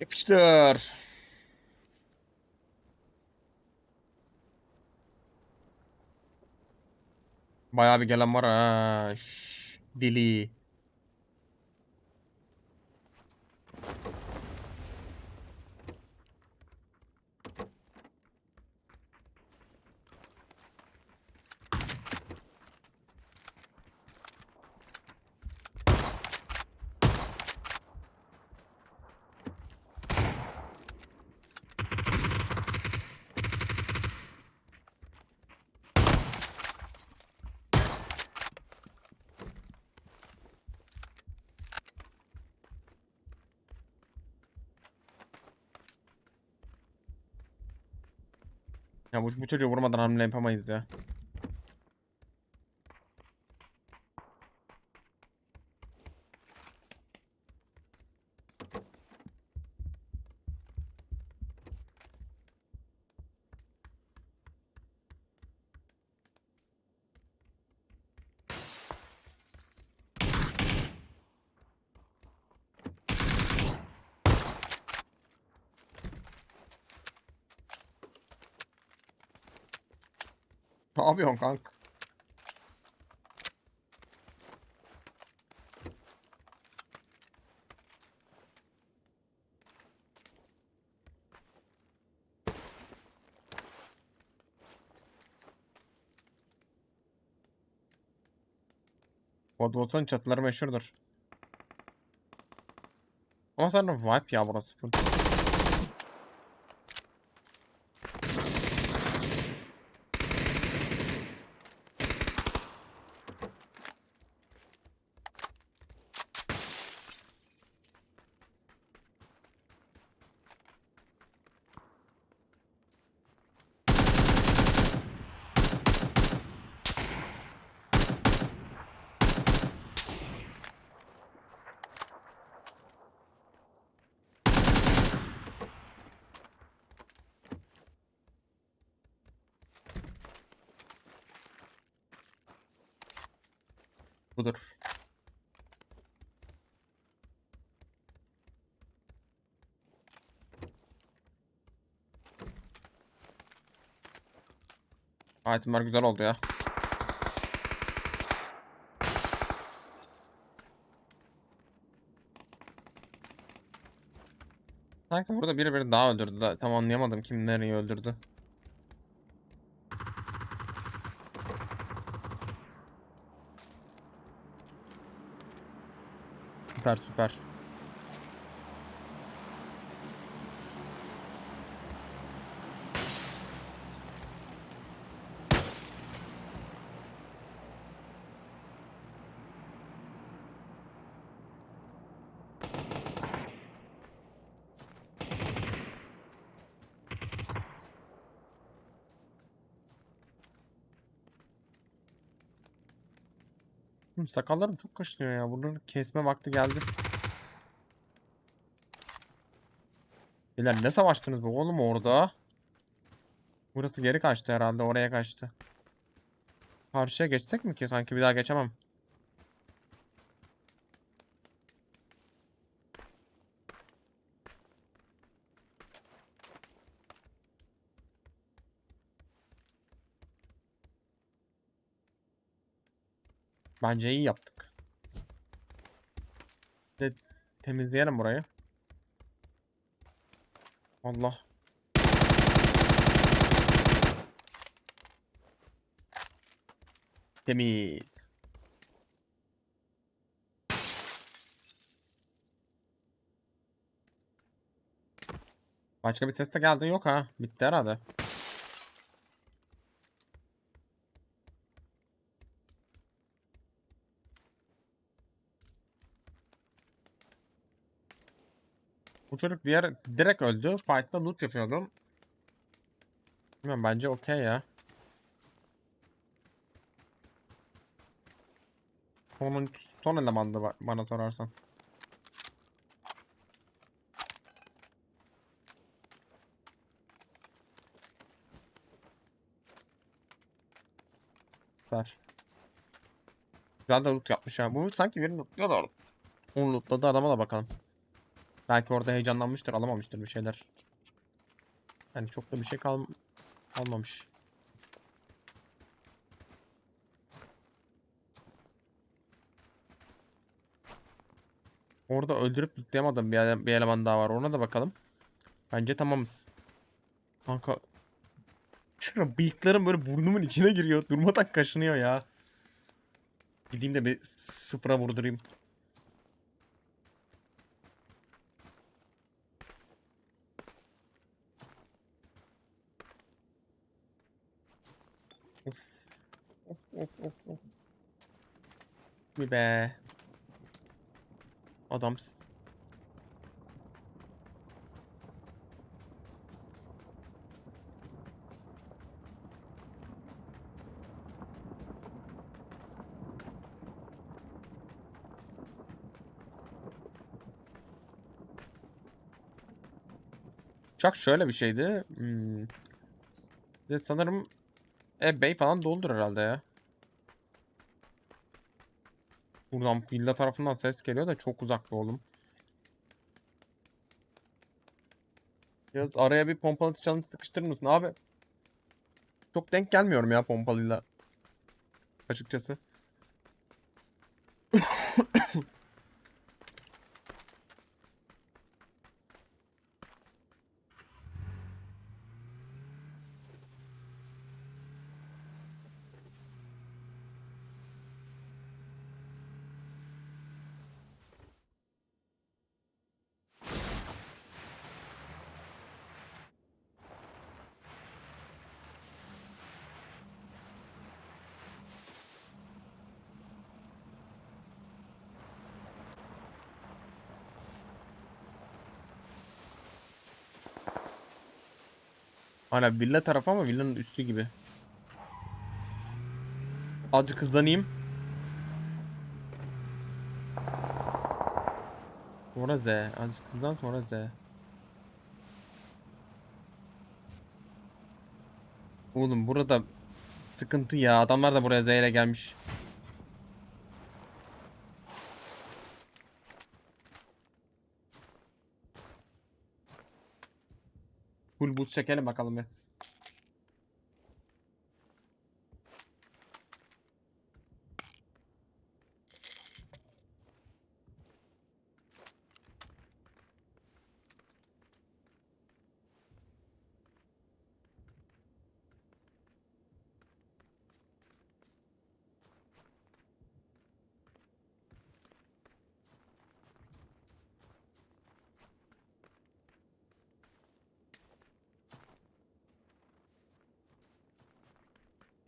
Yapıştır. Bayağı bir gelen var ha. Şşş, dili. Bu, bu çocuğu vurmadan hamle yapamayız ya. Yapıyorsun kanka? Godwot'un çatıları meşhurdur. Ama sanırım vibe ya burası full. Budur. Itemler güzel oldu ya. Sanki burada biri biri daha öldürdü da tam anlayamadım kim nereyi öldürdü. Süper süper. Hı, Sakallarım çok kaşınıyor ya. Bunları kesme vakti geldi. Beyler ne savaştınız be oğlum orada? Burası geri kaçtı herhalde. Oraya kaçtı. Karşıya geçsek mi ki? Sanki bir daha geçemem. Bence iyi yaptık. De temizleyelim burayı. Allah. Temiz. Başka bir ses de geldi yok ha. Bitti herhalde. Bu çocuk diğer direkt öldü. Fight'ta loot yapıyordum. Bilmiyorum bence okey ya. Sonun son elemandı ba- bana sorarsan. Süper. Güzel de loot yapmış ha. Bu sanki birini lootluyor da orada. Onu lootladı adama da bakalım. Belki orada heyecanlanmıştır, alamamıştır bir şeyler. Yani çok da bir şey kal kalmamış. Orada öldürüp lootlayamadığım bir, ele- bir eleman daha var. Ona da bakalım. Bence tamamız. Kanka. Bıyıklarım böyle burnumun içine giriyor. Durmadan kaşınıyor ya. Gideyim de bir sıfıra vurdurayım. Bir be. Adamsın. Uçak şöyle bir şeydi. Hmm. Sanırım eBay falan doldur herhalde ya. Buradan villa tarafından ses geliyor da çok uzakta oğlum. Yaz araya bir pompalı challenge sıkıştırır mısın abi? Çok denk gelmiyorum ya pompalıyla. Açıkçası. Hala villa tarafı ama villanın üstü gibi. Azıcık hızlanayım. Sonra Z. Azıcık hızlan sonra Z. Oğlum burada sıkıntı ya. Adamlar da buraya Z ile gelmiş. Full boot çekelim bakalım bir.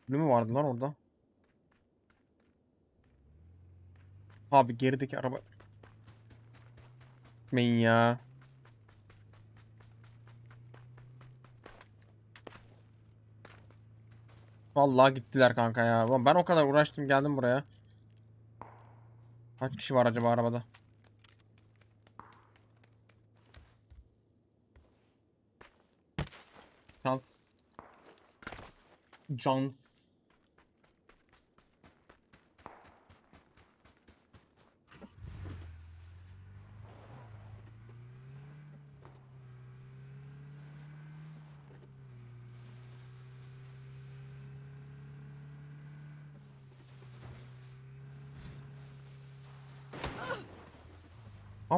Ne mi vardı lan orada? Abi gerideki araba. Gitmeyin ya. Vallahi gittiler kanka ya. Ben o kadar uğraştım geldim buraya. Kaç kişi var acaba arabada? Şans. Jans.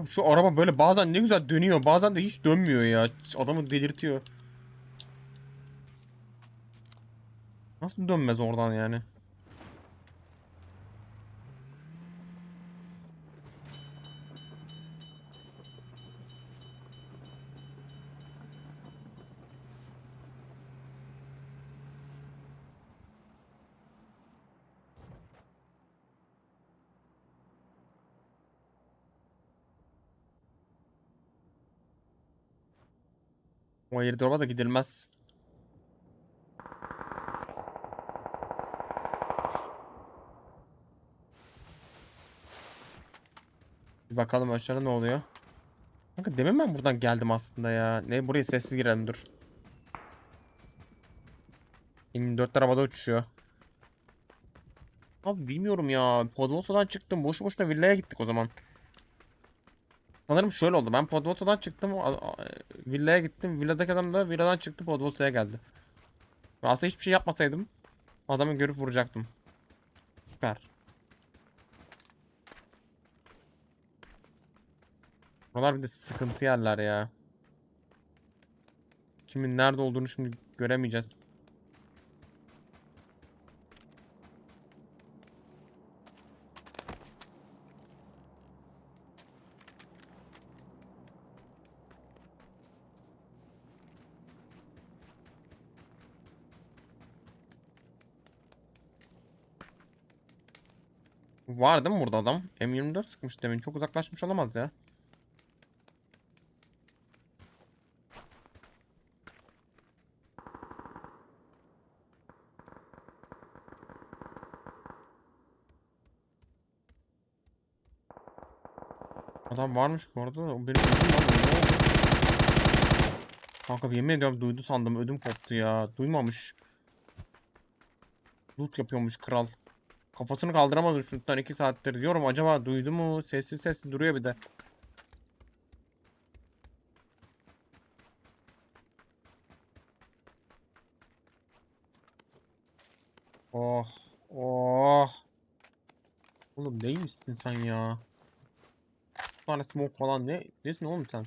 Abi şu araba böyle bazen ne güzel dönüyor bazen de hiç dönmüyor ya. Adamı delirtiyor. Nasıl dönmez oradan yani? O airdrop'a da gidilmez. Bir bakalım aşağıda ne oluyor. Kanka demin ben buradan geldim aslında ya. Ne buraya sessiz girelim dur. 24 havada uçuşuyor. Abi bilmiyorum ya. Podmosa'dan çıktım. Boşu boşuna villaya gittik o zaman. Sanırım şöyle oldu. Ben Podvoto'dan çıktım. Villaya gittim. Villadaki adam da villadan çıktı Podvoto'ya geldi. Aslında hiçbir şey yapmasaydım adamı görüp vuracaktım. Süper. Buralar bir de sıkıntı yerler ya. Kimin nerede olduğunu şimdi göremeyeceğiz. Var değil mi burada adam? M24 sıkmış demin. Çok uzaklaşmış olamaz ya. Adam varmış bu arada. O benim? Kanka yemin ediyorum duydu sandım. Ödüm koptu ya. Duymamış. Loot yapıyormuş kral. Kafasını kaldıramadım şundan 2 saattir. Diyorum acaba duydu mu? Sessiz sessiz duruyor bir de. Oh. Oh. Oğlum neymişsin sen ya? Bir tane smoke falan ne? Nesin oğlum sen?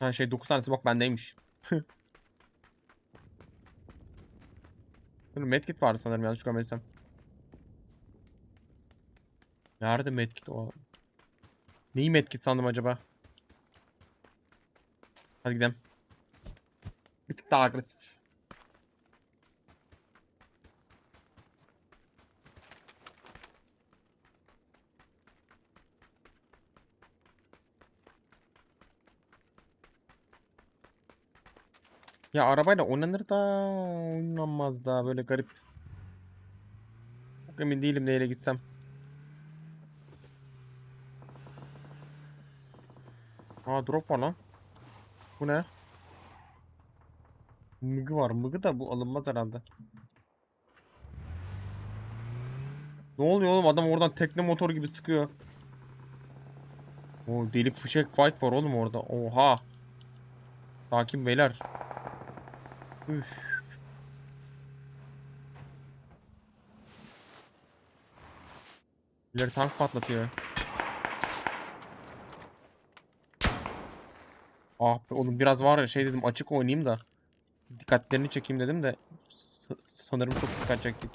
Ha şey 9 tane smoke bendeymiş. Böyle medkit vardı sanırım yanlış görmediysem. Nerede medkit o? Neyi medkit sandım acaba? Hadi gidelim. Bir tık daha agresif. Ya arabayla oynanır da oynanmaz da böyle garip. Çok emin değilim neyle gitsem. Aa drop var lan. Bu ne? Mıgı var. Mıgı da bu alınmaz herhalde. Ne oluyor oğlum? Adam oradan tekne motor gibi sıkıyor. O delik fişek fight var oğlum orada. Oha. Sakin beyler. Üf. Birileri tank patlatıyor. Ah be oğlum biraz var ya şey dedim açık oynayayım da dikkatlerini çekeyim dedim de sanırım çok dikkat çektik.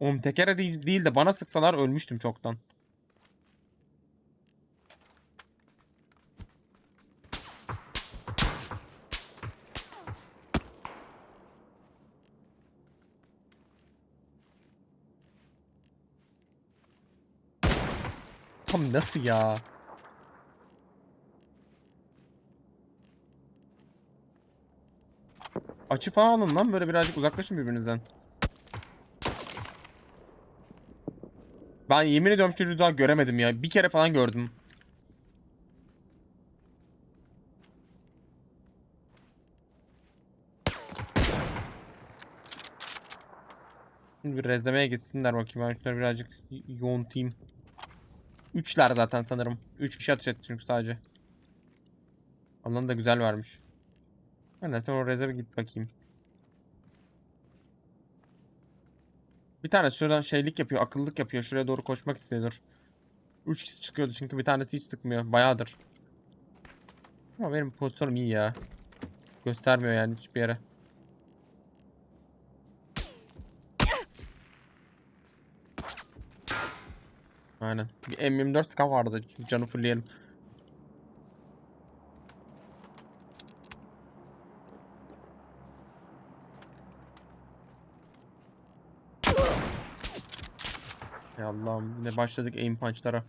Oğlum tekere değil, değil de bana sıksalar ölmüştüm çoktan. Tam nasıl ya? Açı falan alın lan böyle birazcık uzaklaşın birbirinizden. Ben yemin ediyorum çocuğu daha göremedim ya. Bir kere falan gördüm. Şimdi bir rezlemeye gitsinler bakayım. Ben şunları birazcık yoğuntayım. Üçler zaten sanırım. Üç kişi ateş etti çünkü sadece. Alanı da güzel vermiş. Aynen sen o rezerve git bakayım. Bir tanesi şuradan şeylik yapıyor, akıllık yapıyor. Şuraya doğru koşmak istiyordur. Üç kişi çıkıyordu çünkü bir tanesi hiç sıkmıyor. Bayağıdır. Ama benim pozisyonum iyi ya. Göstermiyor yani hiçbir yere. Aynen. Bir M24 scout vardı. Canı fullleyelim. Ya Allah'ım yine başladık aim punch'lara.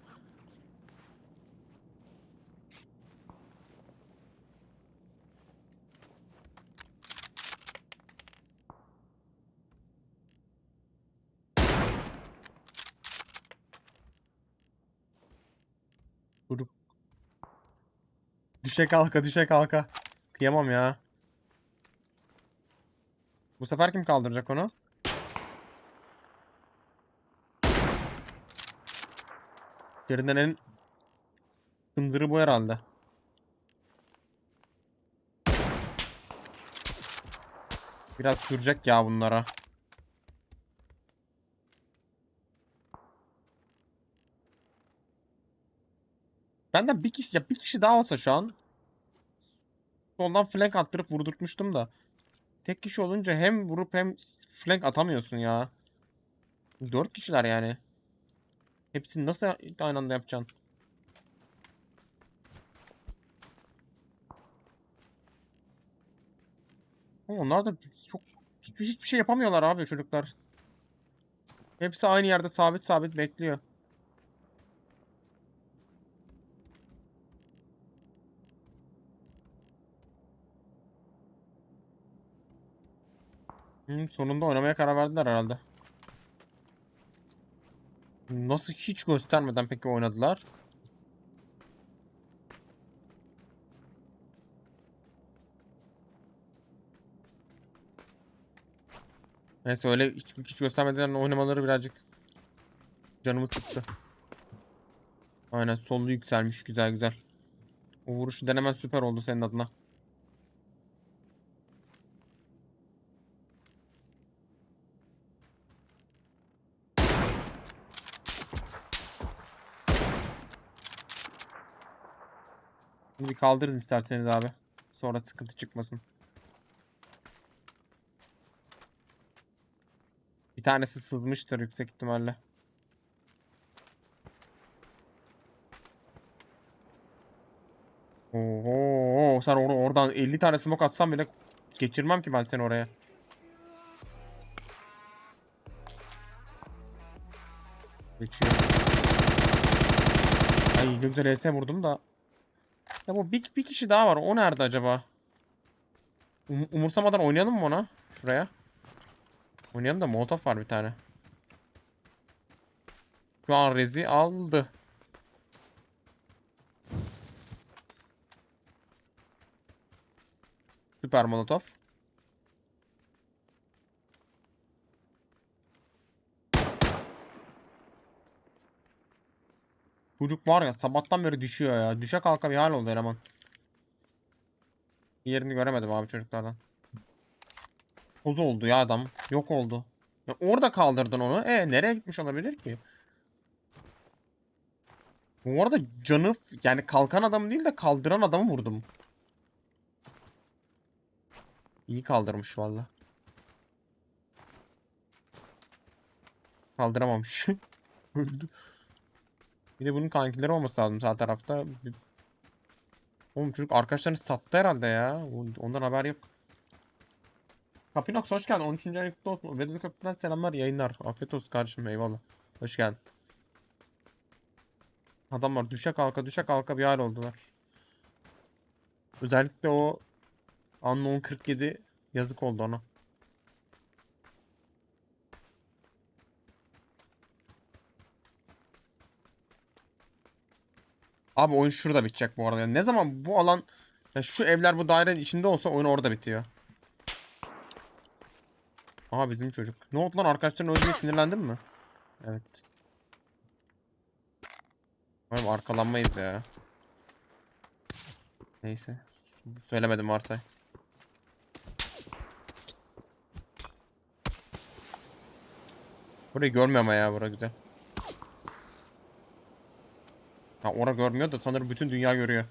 Dur. Düşe kalka düşe kalka. Kıyamam ya. Bu sefer kim kaldıracak onu? İçlerinden en hınzırı bu herhalde. Biraz sürecek ya bunlara. Benden bir kişi ya bir kişi daha olsa şu an soldan flank attırıp vurdurtmuştum da. Tek kişi olunca hem vurup hem flank atamıyorsun ya. Dört kişiler yani. Hepsini nasıl aynı anda yapacaksın? Onlar da çok hiçbir, hiçbir şey yapamıyorlar abi çocuklar. Hepsi aynı yerde sabit sabit bekliyor. Hı, sonunda oynamaya karar verdiler herhalde. Nasıl hiç göstermeden peki oynadılar? Neyse öyle hiç, hiç göstermeden oynamaları birazcık canımı sıktı. Aynen sollu yükselmiş güzel güzel. O vuruşu denemen süper oldu senin adına. Kaldırın isterseniz abi. Sonra sıkıntı çıkmasın. Bir tanesi sızmıştır yüksek ihtimalle. Oho, sen or oradan 50 tane smoke atsan bile geçirmem ki ben seni oraya. Geçiyor. Ay ne güzel HS vurdum da. Ya bu bir, bir kişi daha var. O nerede acaba? Um- umursamadan oynayalım mı ona? Şuraya. Oynayalım da Molotov var bir tane. Şu an Rezi aldı. Süper Molotov. Çocuk var ya sabahtan beri düşüyor ya. Düşe kalka bir hal oldu eleman. Yerini göremedim abi çocuklardan. Toz oldu ya adam. Yok oldu. Ya orada kaldırdın onu. E nereye gitmiş olabilir ki? Bu arada canı yani kalkan adam değil de kaldıran adamı vurdum. İyi kaldırmış valla. Kaldıramamış. Öldü. Bir de bunun kankileri olması lazım sağ tarafta. Oğlum çocuk arkadaşlarını sattı herhalde ya. Ondan haber yok. Kapinox hoş geldin. 13. ayın kutlu olsun. Vedat Köprü'den selamlar yayınlar. Afiyet olsun kardeşim eyvallah. Hoş geldin. Adamlar düşe kalka düşe kalka bir hal oldular. Özellikle o Unknown 47 yazık oldu ona. Abi oyun şurada bitecek bu arada. Yani ne zaman bu alan ya şu evler bu dairenin içinde olsa oyun orada bitiyor. Aha bizim çocuk. Ne oldu lan arkadaşların öldüğü sinirlendin mi? Evet. Umarım arkalanmayız ya. Neyse. Söylemedim varsay. Burayı görmüyor ama ya bura güzel. Ha ora görmüyor da sanırım bütün dünya görüyor.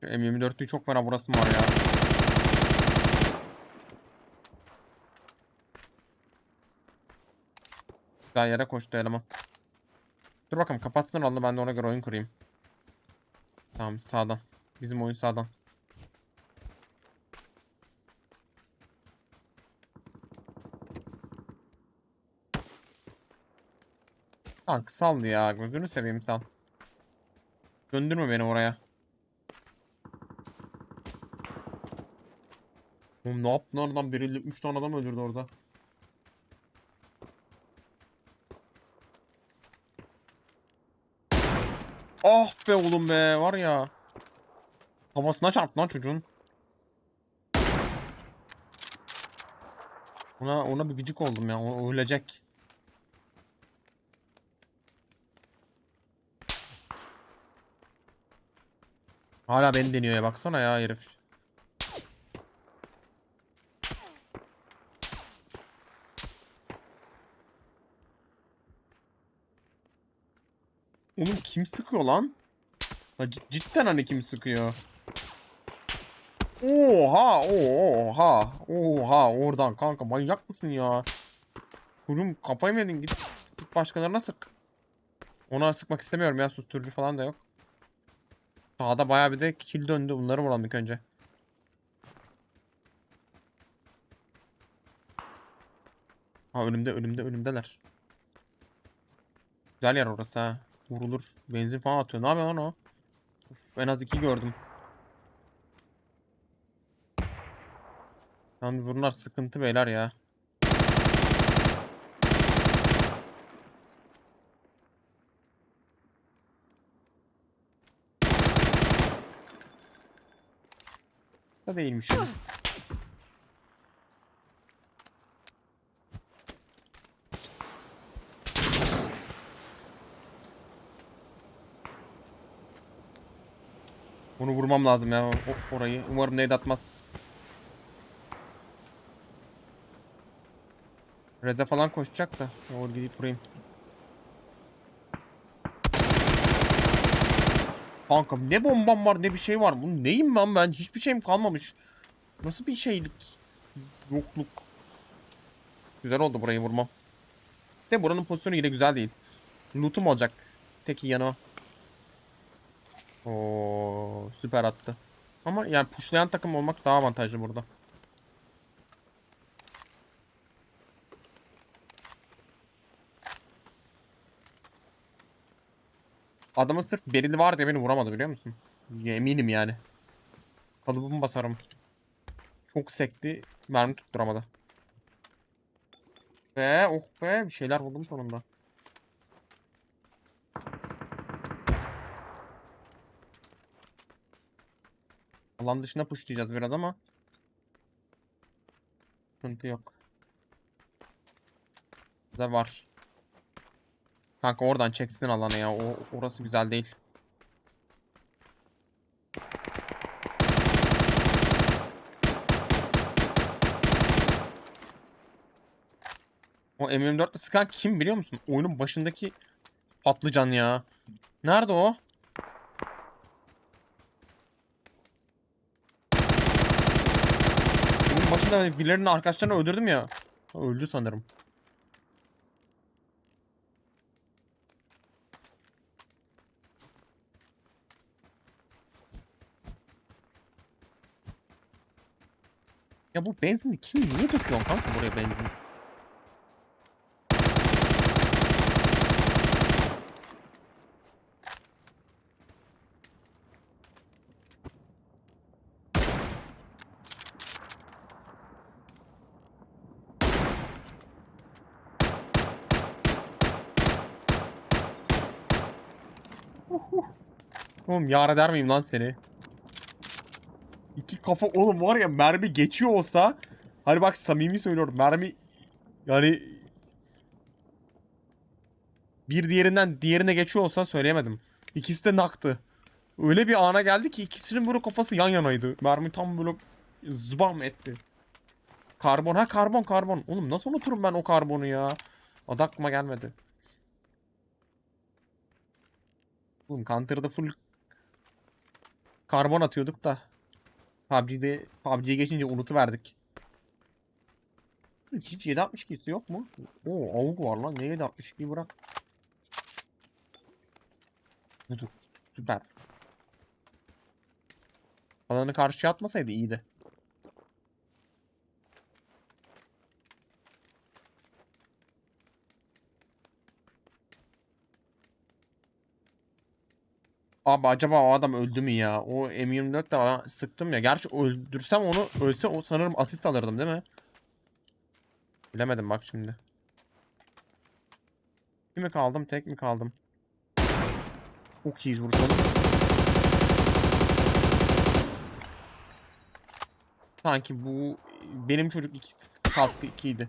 Şu M24'lüğü çok fena burası var ya. Güzel yere koştu eleman. Dur bakalım kapatsın aldı ben de ona göre oyun kurayım. Tamam sağdan. Bizim oyun sağdan. Kanka sal ya gözünü seveyim sal. Döndürme beni oraya. Oğlum ne yaptın oradan biriyle 3 tane adam öldürdü orada. Ah be oğlum be var ya. Kafasına çarptı lan çocuğun. Ona ona bir gıcık oldum ya. O ölecek. Hala beni deniyor ya baksana ya herif. Oğlum kim sıkıyor lan? Ha, cid- cidden hani kim sıkıyor? Oha, oha, oha oradan kanka manyak mısın ya? Kurum kafayı mı yedin git, git başkalarına sık. Ona sıkmak istemiyorum ya susturucu falan da yok. Sağda bayağı bir de kill döndü bunları vuralım ilk önce. Ha önümde önümde önümdeler. Güzel yer orası ha. Vurulur. Benzin falan atıyor. Ne yapıyor lan o? Uf, en az iki gördüm. Yalnız bunlar sıkıntı beyler ya. Da değilmiş. Vurmam lazım ya orayı. Umarım nade atmaz. Reze falan koşacak da. Doğru gidip vurayım. Kanka ne bombam var ne bir şey var. Bu neyim ben ben? Hiçbir şeyim kalmamış. Nasıl bir şeylik? Yokluk. Güzel oldu burayı vurmam. De buranın pozisyonu yine güzel değil. Loot'um olacak. Teki yanıma. Oo süper attı. Ama yani pushlayan takım olmak daha avantajlı burada. Adamın sırf berili var diye beni vuramadı biliyor musun? Eminim yani. Kalıbımı basarım. Çok sekti. Mermi tutturamadı. Be oh be bir şeyler buldum sonunda. Alan dışına pushlayacağız biraz ama. Sıkıntı yok. Güzel var. Kanka oradan çeksin alanı ya. O orası güzel değil. O M24'le sıkan kim biliyor musun? Oyunun başındaki patlıcan ya. Nerede o? Oyunun başında birilerinin arkadaşlarını öldürdüm ya. Öldü sanırım. Ya bu benzini kim niye döküyor kanka buraya benzin? Oğlum yar eder miyim lan seni? İki kafa oğlum var ya mermi geçiyor olsa hani bak samimi söylüyorum mermi yani bir diğerinden diğerine geçiyor olsa söyleyemedim. İkisi de naktı. Öyle bir ana geldi ki ikisinin böyle kafası yan yanaydı. Mermi tam böyle zbam etti. Karbon ha karbon karbon. Oğlum nasıl unuturum ben o karbonu ya? Adı gelmedi. Oğlum Counter'da full karbon atıyorduk da. PUBG'de PUBG'ye geçince unutuverdik. Hiç 762'si yok mu? Oo avuk var lan. Ne 762'yi bırak. Budur. Süper. Alanı karşıya atmasaydı iyiydi. Abi acaba o adam öldü mü ya? O M24 de bana sıktım ya. Gerçi öldürsem onu ölse o sanırım asist alırdım değil mi? Bilemedim bak şimdi. Bir mi kaldım tek mi kaldım? Çok iyiyiz vuruşalım. Sanki bu benim çocuk iki kaskı ikiydi.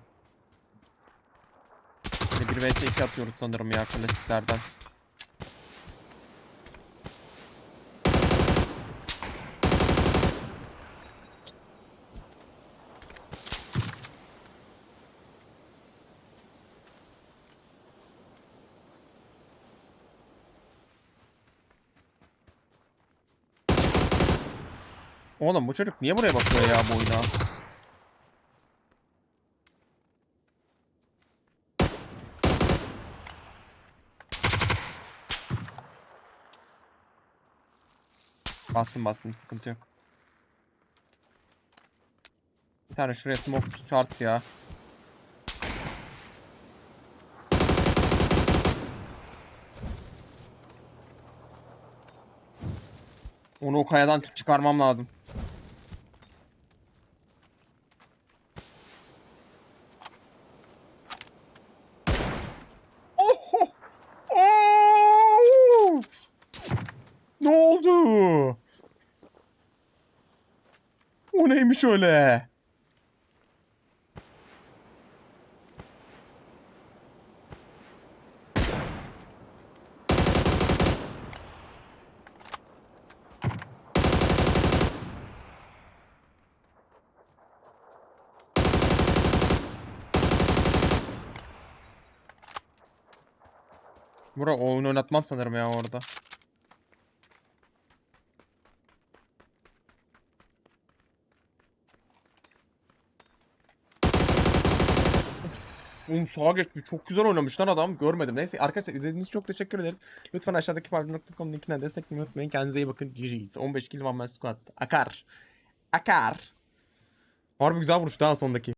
Hani bir vs 2 atıyoruz sanırım ya klasiklerden. Oğlum bu çocuk niye buraya bakıyor ya bu oyuna? Bastım bastım sıkıntı yok. Bir tane şuraya smoke şart ya. Onu o kayadan çıkarmam lazım. Oldu? O neymiş öyle? Bura oyun oynatmam sanırım ya orada. Oğlum sağa geçmiş. Çok güzel oynamış lan adam. Görmedim. Neyse arkadaşlar izlediğiniz için çok teşekkür ederiz. Lütfen aşağıdaki parti.com linkinden desteklemeyi unutmayın. Kendinize iyi bakın. GG's. 15 kill one man squad. Akar. Akar. Harbi güzel vuruştu ha sondaki.